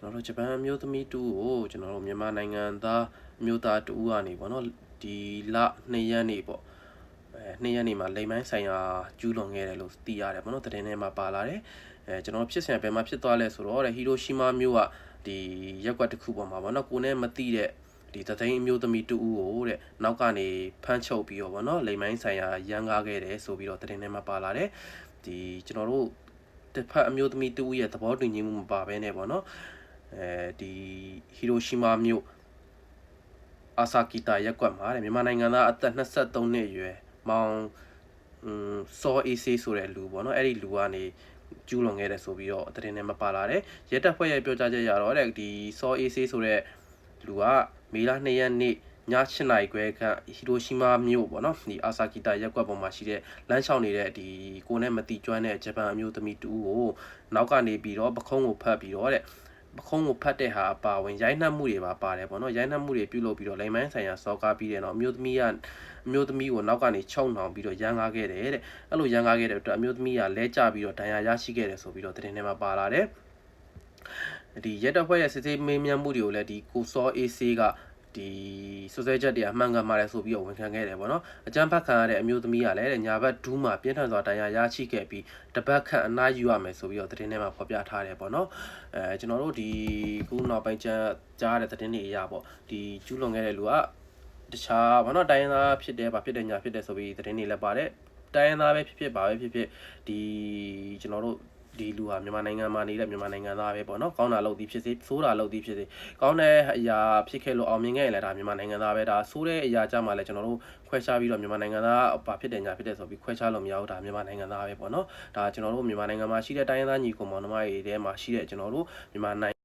ကျွန်တော်တို့ဂျပန်အမျိုးသမီးတူကိုကျွန်တော်တို့မြန်မာနိုင်ငံသားအမျိုးသားတူကနေပေါ့နော်ဒီလ2ရက်နေ့ပေါ့အဲ2ရက်နေ့မှာလိမ်မိုင်းဆိုင်ရာကျူးလွန်ခဲ့တယ်လို့သိရတယ်ပေါ့နော်သတင်းထဲမှာပါလာတယ်အဲကျွန်တော်ဖြစ်စဉ်ဘယ်မှာဖြစ်သွားလဲဆိုတော့တဲ့ဟီရိုရှီမာမြို့ကဒီရက်ကွက်တစ်ခုပေါ်မှာပေါ့နော်ကိုနဲ့မသိတဲ့ဒီတသိန်းအမျိုးသမီးတူဦးကိုတဲ့နောက်ကနေဖမ်းချုပ်ပြီးတော့ဗောနော်လိမ်မိုင်းဆိုင်ရာရန်ကားခဲ့တယ်ဆိုပြီးတော့သတင်းထဲမှာပါလာတယ်ဒီကျွန်တော်တို့တစ်ဖက်အမျိုးသမီးတူဦးရဲ့သဘောတူညီမှုမပါဘဲနဲ့ဗောနော် အဲဒီဟီရိုရှီမာမြို့အာဆာကီတာရက်ကွက်မှာတဲ့မြန်မာနိုင်ငံသားအသက်23နှစ်အရွယ်မောင်อืมစောအေးဆေးဆိုတဲ့လူပေါ့နော်အဲ့ဒီလူကနေကျူးလွန်ခဲ့တယ်ဆိုပြီးတော့သတင်းထဲမှာပါလာတယ်ရဲတပ်ဖွဲ့ရဲ့ပြောကြားချက်ရတော့တဲ့ဒီစောအေးဆေးဆိုတဲ့လူကမေလ2ရက်နေ့ည7နာရီခွဲခန့်ဟီရိုရှီမာမြို့ပေါ့နော်ဒီအာဆာကီတာရက်ကွက်ပေါ်မှာရှိတဲ့လမ်းလျှောက်နေတဲ့ဒီကိုနဲ့မတိကျွမ်းတဲ့ဂျပန်အမျိုးသမီးတူကိုနောက်ကနေပြီးတော့ပခုံးကိုဖတ်ပြီးတော့တဲ့ ပခုံးကိုဖတ်တဲ့ဟာအပါဝင်ရိုက်နှက်မှုတွေပါပါတယ်ပေါ့နော်ရိုက်နှက်မှုတွေပြုလုပ်ပြီးတော့လိမ်မိုင်းဆိုင်ရာစော်ကားပြီးတဲ့တော့အမျိုးသမီးကအမျိုးသမီးကိုနောက်ကနေချုံနှောင်ပြီးတော့ရန်ကားခဲ့တယ်တဲ့အဲ့လိုရန်ကားခဲ့တဲ့အတွက်အမျိုးသမီးကလဲကျပြီးတော့ဒဏ်ရာရရှိခဲ့တယ်ဆိုပြီးတော့သတင်းထဲမှာပါလာတယ်ဒီရက်တပ်ဖွဲ့ရဲ့စစ်ဆေးမေးမြန်းမှုတွေကိုလည်းဒီကိုစောအေးဆေးက ဒီဆွဆွဲချက်တွေအမှန်ကန်ပါတယ်ဆိုပြီးတော့ဝန်ခံခဲ့တယ်ပေါ့နော်အကြမ်းဖက်ခံရတဲ့အမျိုးသမီးကလည်းတဲ့ညာဘက်ဒူးမှာပြင်းထန်စွာတရားရရှိခဲ့ပြီးတပတ်ခန့်အနားယူရမယ်ဆိုပြီးတော့သတင်းထဲမှာဖော်ပြထားတယ်ပေါ့နော်အဲကျွန်တော်တို့ဒီခုနောက်ပိုင်းကြားကြားရတဲ့သတင်းတွေအရာပေါ့ဒီကျူးလွန်ခဲ့တဲ့လူကတခြားဘာနော်တိုင်းရင်းသားဖြစ်တယ်ဗာဖြစ်တယ်ညာဖြစ်တယ်ဆိုပြီးသတင်းတွေလည်းပါတယ်တိုင်းရင်းသားပဲဖြစ်ဖြစ်ပါပဲဖြစ်ဖြစ်ဒီကျွန်တော်တို့ ဒီလူဟာမြန်မာနိုင်ငံမှာနေတဲ့မြန်မာနိုင်ငံသားပဲပေါ့နော်ကောင်းတာလုပ်သည်ဖြစ်စေဆိုးတာလုပ်သည်ဖြစ်စေကောင်းတဲ့အရာဖြစ်ခဲ့လို့အောင်မြင်ခဲ့ရင်လည်းဒါမြန်မာနိုင်ငံသားပဲဒါဆိုးတဲ့အရာကြမှာလည်းကျွန်တော်တို့ခွဲခြားပြီးတော့မြန်မာနိုင်ငံသားဘာဖြစ်တယ်ညာဖြစ်တယ်ဆိုပြီးခွဲခြားလို့မရဘူးဒါမြန်မာနိုင်ငံသားပဲပေါ့နော်ဒါကျွန်တော်တို့မြန်မာနိုင်ငံမှာရှိတဲ့တိုင်းရင်းသားညီကောင်မောင်နှမတွေထဲမှာရှိတဲ့ကျွန်တော်တို့မြန်မာနိုင်ငံ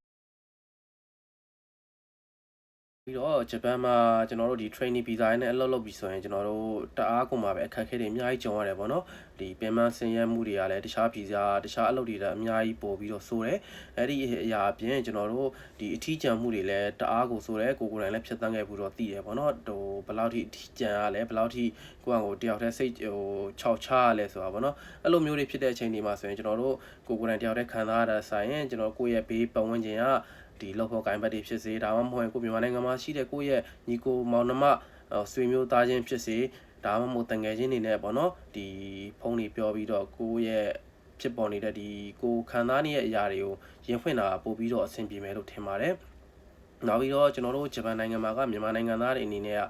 ပြီးတော့ဂျပန်မှာကျွန်တော်တို့ဒီ training visa နဲ့အလုပ်လုပ်ပြီးဆိုရင်ကျွန်တော်တို့တအားကုန်မှာပဲအခက်အခဲတွေအများကြီးကြုံရတယ်ပေါ့နော်ဒီပင်မဆင်းရဲမှုတွေကလည်းတခြား visa တခြားအလုပ်တွေလည်းအများကြီးပို့ပြီးတော့ဆိုတယ်အဲ့ဒီအရာအပြင်ကျွန်တော်တို့ဒီအထီးကျန်မှုတွေလည်းတအားကိုဆိုတယ်ကိုကိုယ်တိုင်လည်းဖြတ်သန်းခဲ့ပြီးတော့သိရပေါ့နော်ဟိုဘယ်လောက်ထိအထီးကျန်ရလဲဘယ်လောက်ထိကိုယ့်အကိုတယောက်တည်းစိတ်ဟို6ချရလဲဆိုတာပေါ့နော်အဲ့လိုမျိုးတွေဖြစ်တဲ့အချိန်တွေမှာဆိုရင်ကျွန်တော်တို့ကိုကိုယ်တိုင်တယောက်တည်းခံစားရတာဆိုင်ရင်ကျွန်တော်ကိုယ့်ရဲ့ဘေးပတ်ဝန်းကျင်က ဒီလောက်ဖို့ကိုင်ဘတ်တွေဖြစ်စေဒါမှမဟုတ်ကိုမြန်မာနိုင်ငံမှာရှိတဲ့ကိုယ့်ရဲ့ညီကိုမောင်နှမဆွေမျိုးသားချင်းဖြစ်စေဒါမှမဟုတ်တငယ်ချင်းတွေနဲ့ပေါ့နော်ဒီဖုန်းတွေပြောပြီးတော့ကိုယ့်ရဲ့ဖြစ်ပေါ်နေတဲ့ဒီကိုခံစားနေတဲ့အရာတွေကိုရင်ဖွင့်တာပို့ပြီးတော့အဆင်ပြေမယ်လို့ထင်ပါတယ်နောက်ပြီးတော့ကျွန်တော်တို့ဂျပန်နိုင်ငံမှာကမြန်မာနိုင်ငံသားတွေအနေနဲ့က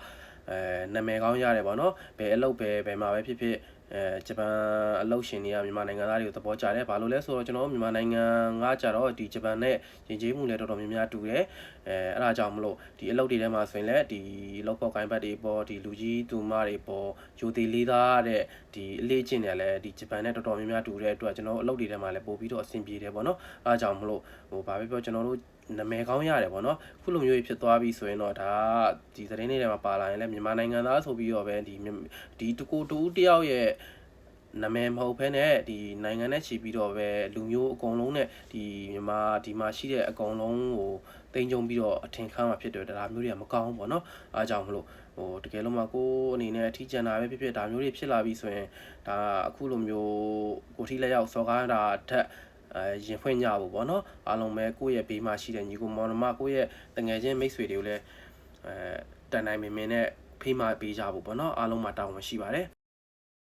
အဲနာမည်ကောင်းရတယ်ပေါ့နော်ဘယ်အလုပ်ပဲဘယ်မှာပဲဖြစ်ဖြစ်အဲဂျပန်အလုပ်ရှင်တွေကမြန်မာနိုင်ငံသားတွေကိုသဘောကျတယ်ဘာလို့လဲဆိုတော့ကျွန်တော်တို့မြန်မာနိုင်ငံကကြတော့ဒီဂျပန်နဲ့ယဉ်ကျေးမှုလည်းတော်တော်များများတူတယ်အဲအဲ့ဒါကြောင့်မလို့ဒီအလုပ်တွေထဲမှာဆိုရင်လည်းဒီလောက်ပေါ်ကိုင်းဘတ်တွေပေါ်ဒီလူကြီးသူမတွေပေါ်ယူသေးလေးသားတဲ့ဒီအလေးချင်းတွေလည်းဒီဂျပန်နဲ့တော်တော်များများတူတဲ့အတွက်ကျွန်တော်တို့အလုပ်တွေထဲမှာလည်းပို့ပြီးတော့အဆင်ပြေတယ်ပေါ့နော်အားကြောင့်မလို့ဟိုဘာပဲပြောကျွန်တော်တို့ နာမည်ကောင်းရတယ်ပေါ့နော်ခုလိုမျိုးဖြစ်သွားပြီဆိုရင်တော့ဒါဒီသတင်းတွေထဲမှာပါလာရင်လည်းမြန်မာနိုင်ငံသားဆိုပြီးတော့ပဲဒီဒီတကူတူတယောက်ရဲ့နာမည်မဟုတ်ဘဲနဲ့ဒီနိုင်ငံနဲ့ချီပြီးတော့ပဲလူမျိုးအကုန်လုံးနဲ့ဒီမြန်မာဒီမှာရှိတဲ့အကုန်လုံးကိုတင်ကြုံပြီးတော့အထင်ခံမှာဖြစ်တယ်ဒါမျိုးတွေကမကောင်းဘူးပေါ့နော်အားကြောင့်မလို့ဟိုတကယ်လို့မှကိုယ်အနေနဲ့အထီးကျန်တာပဲဖြစ်ဖြစ်ဒါမျိုးတွေဖြစ်လာပြီဆိုရင်ဒါအခုလိုမျိုးကိုထီလက်ရောက်စော်ကားတာထက် အဲရင်ဖွင့်ကြဖို့ပေါ့နော်အားလုံးပဲကိုယ့်ရဲ့ဘေးမှာရှိတဲ့ညီကိုမောင်နှမကိုယ့်ရဲ့တငယ်ချင်းမိတ်ဆွေတွေကိုလည်းအဲတန်နိုင်မင်မင်နဲ့ဖေးမပေးကြဖို့ပေါ့နော်အားလုံးမှာတောင်းဝန်ရှိပါတယ်